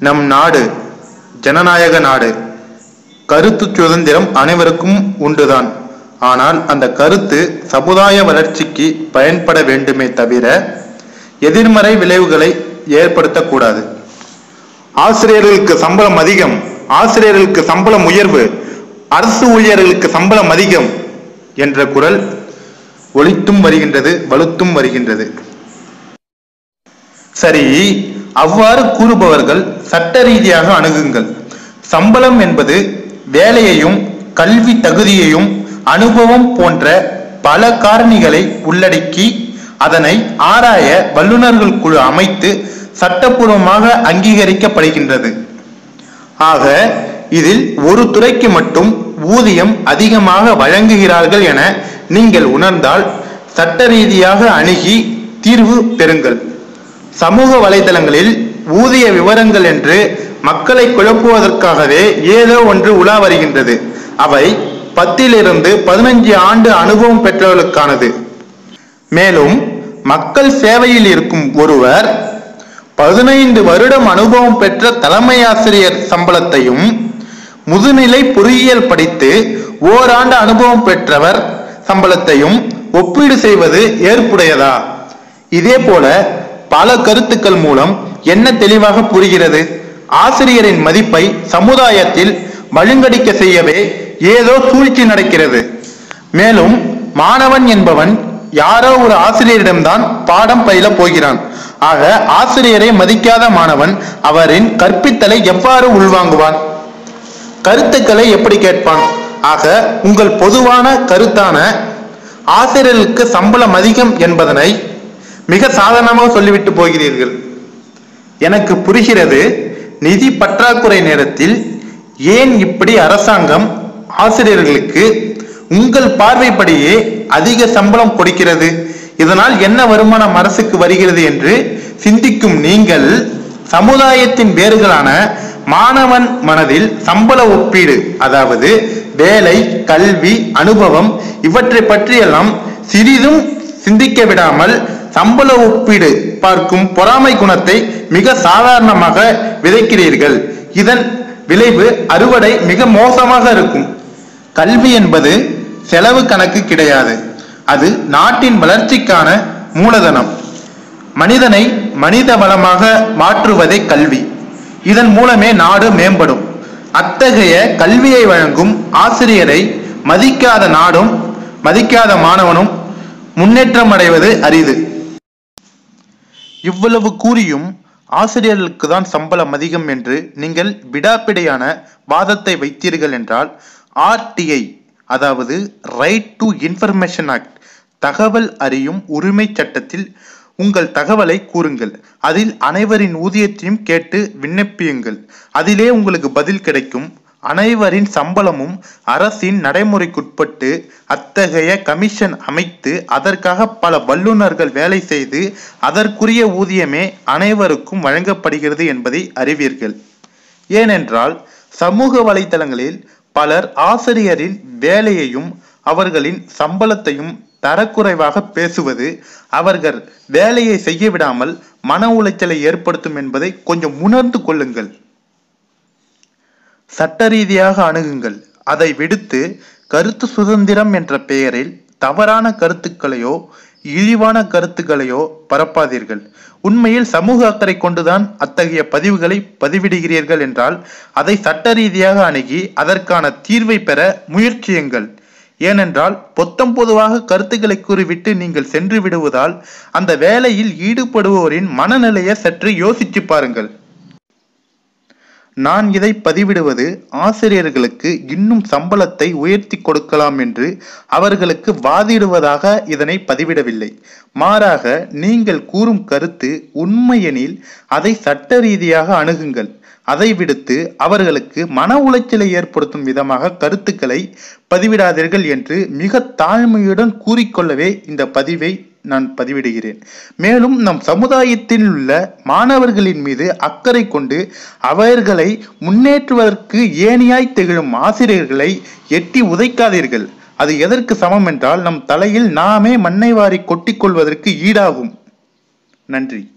நம் நாடு ஜனநாயக நாடு. கருத்து சுதந்திரம் அனைவருக்கும் உண்டுதான். ஆனால் அந்த கருத்து சமுதாய வளர்ச்சிக்கு பயன்பட வேண்டுமே தவிர எதிர்மறை விளைவுகளை ஏற்படுத்தக்கூடாது. ஆசிரியர்களுக்கு சம்பளம் அதிகம் ஆசிரியர்களுக்கு சம்பளம் உயர்வு அரசு ஊழியர்களுக்கு சம்பளம் அதிகம் என்ற குரல் ஒழித்தும் வருகின்றது வலுத்தும் வருகின்றது. சரி அவ்வாறு கூறுபவர்கள் சட்ட ரீதியாக அணுகுங்கள். சம்பளம் என்பது வேலையையும் கல்வி தகுதியையும் அனுபவம் போன்ற பல காரணிகளை உள்ளடக்கி அதனை ஆராய வல்லுநர்கள் குழு அமைத்து சட்டப்பூர்வமாக அங்கீகரிக்கப்படுகின்றது. ஆக இதில் ஒரு துறைக்கு மட்டும் ஊதியம் அதிகமாக வழங்குகிறார்கள் என நீங்கள் உணர்ந்தால் சட்ட ரீதியாக அணுகி தீர்வு பெறுங்கள். சமூக வலைதளங்களில் ஊதிய விவரங்கள் என்று மக்களை குழப்புவதற்காகவே ஏதோ ஒன்று உலா வருகின்றது. அவை பத்திலிருந்து பதினஞ்சு ஆண்டு அனுபவம் பெற்றவர்களுக்கானது. மேலும் மக்கள் சேவையில் இருக்கும் ஒருவர் பதினைந்து வருடம் அனுபவம் பெற்ற தலைமை ஆசிரியர் சம்பளத்தையும் முதுநிலை பொறியியல் படித்து ஓராண்டு அனுபவம் பெற்றவர் சம்பளத்தையும் ஒப்பீடு செய்வது ஏற்புடையதா? இதே போல பல கருத்துக்கள் மூலம் என்ன தெளிவாக புரிகிறது? ஆசிரியரின் மதிப்பை சமுதாயத்தில் மழுங்கடிக்க செய்யவே ஏதோ சூழ்ச்சி நடக்கிறது. மேலும் மாணவன் என்பவன் யாரோ ஒரு ஆசிரியரிடம்தான் பாடம் பயில போகிறான். ஆக ஆசிரியரை மதிக்காத மாணவன் அவரின் கற்பித்தலை எவ்வாறு உள்வாங்குவான்? கருத்துக்களை எப்படி கேட்பான்? ஆக உங்கள் பொதுவான கருத்தான ஆசிரியர்களுக்கு சம்பளம் அதிகம் என்பதனை மிக சாதாரணமாக சொல்லிவிட்டு போகிறீர்கள். எனக்கு புரிகிறது நிதி பற்றாக்குறை நேரத்தில் ஏன் இப்படி அரசாங்கம் ஆசிரியர்களுக்கு உங்கள் பார்வைப்படியே அதிக சம்பளம் கொடுக்கிறது? இதனால் என்ன வருமானம் அரசுக்கு வருகிறது என்று சிந்திக்கும் நீங்கள் சமுதாயத்தின் வேர்களான மாணவன் மனதில் சம்பள ஒப்பீடு அதாவது வேலை கல்வி அனுபவம் இவற்றை பற்றியெல்லாம் சிறிதும் சிந்திக்க விடாமல் சம்பள ஒப்பீடு பார்க்கும் பொறாமை குணத்தை மிக சாதாரணமாக விதைக்கிறீர்கள். இதன் விளைவு அறுவடை மிக மோசமாக இருக்கும். கல்வி என்பது செலவு கணக்கு கிடையாது. அது நாட்டின் வளர்ச்சிக்கான மூலதனம். மனிதனை மனித வளமாக மாற்றுவதே கல்வி. இதன் மூலமே நாடு மேம்படும். அத்தகைய கல்வியை வழங்கும் ஆசிரியரை மதிக்காத நாடும் மதிக்காத மாணவனும் முன்னேற்றம் அடைவது அரிது. இவ்வளவு கூறியும் ஆசிரியர்களுக்கு தான் சம்பளம் அதிகம் என்று நீங்கள் விடாப்பிடையான வாதத்தை வைத்தீர்கள் என்றால் ஆர்டிஐ அதாவது ரைட் டு இன்ஃபர்மேஷன் ஆக்ட் தகவல் அறியும் உரிமை சட்டத்தில் உங்கள் தகவலை கூறுங்கள். அதில் அனைவரின் ஊதியத்தையும் கேட்டு விண்ணப்பியுங்கள். அதிலே உங்களுக்கு பதில் கிடைக்கும். அனைவரின் சம்பளமும் அரசின் நடைமுறைக்குட்பட்டு அத்தகைய கமிஷன் அமைத்து அதற்காக பல வல்லுநர்கள் வேலை செய்து அதற்குரிய ஊதியமே அனைவருக்கும் வழங்கப்படுகிறது என்பதை அறிவீர்கள். ஏனென்றால் சமூக வலைதளங்களில் பலர் ஆசிரியரின் வேலையையும் அவர்களின் சம்பளத்தையும் தரக்குறைவாக பேசுவது அவர்கள் வேலையை செய்ய விடாமல் மன உளைச்சலை ஏற்படுத்தும் என்பதை கொஞ்சம் உணர்ந்து கொள்ளுங்கள். சட்ட ரீதியாக அணுகுங்கள். அதை விடுத்து கருத்து சுதந்திரம் என்ற பெயரில் தவறான கருத்துக்களையோ இழிவான கருத்துக்களையோ பரப்பாதீர்கள். உண்மையில் சமூக அக்கறை கொண்டுதான் அத்தகைய பதிவுகளை பதிவிடுகிறீர்கள் என்றால் அதை சட்ட ரீதியாக அணுகி அதற்கான தீர்வை பெற முயற்சியுங்கள். ஏனென்றால் பொத்தம் பொதுவாக கருத்துக்களை கூறிவிட்டு நீங்கள் சென்று விடுவதால் அந்த வேலையில் ஈடுபடுவோரின் மனநிலையை சற்று யோசித்து பாருங்கள். நான் இதை பதிவிடுவது ஆசிரியர்களுக்கு இன்னும் சம்பளத்தை உயர்த்தி கொடுக்கலாம் என்று அவர்களுக்கு வாதிடுவதாக இதனை பதிவிடவில்லை. மாறாக நீங்கள் கூறும் கருத்து உண்மையெனில் அதை சட்ட ரீதியாக அணுகுங்கள். அதை விடுத்து அவர்களுக்கு மன உளைச்சலை ஏற்படுத்தும் விதமாக கருத்துக்களை பதிவிடாதீர்கள் என்று மிக தாழ்மையுடன் கூறிக்கொள்ளவே இந்த பதிவை நான் பதிவிடுகிறேன். மேலும் நம் சமுதாயத்தில் உள்ள மாணவர்களின் மீது அக்கறை கொண்டு அவர்களை முன்னேற்றுவதற்கு ஏணியாய் திகழும் ஆசிரியர்களை எட்டி உதைக்காதீர்கள். அது எதற்கு சமம் என்றால் நம் தலையில் நாமே மண்ணை வாரி கொட்டிக்கொள்வதற்கு ஈடாகும். நன்றி.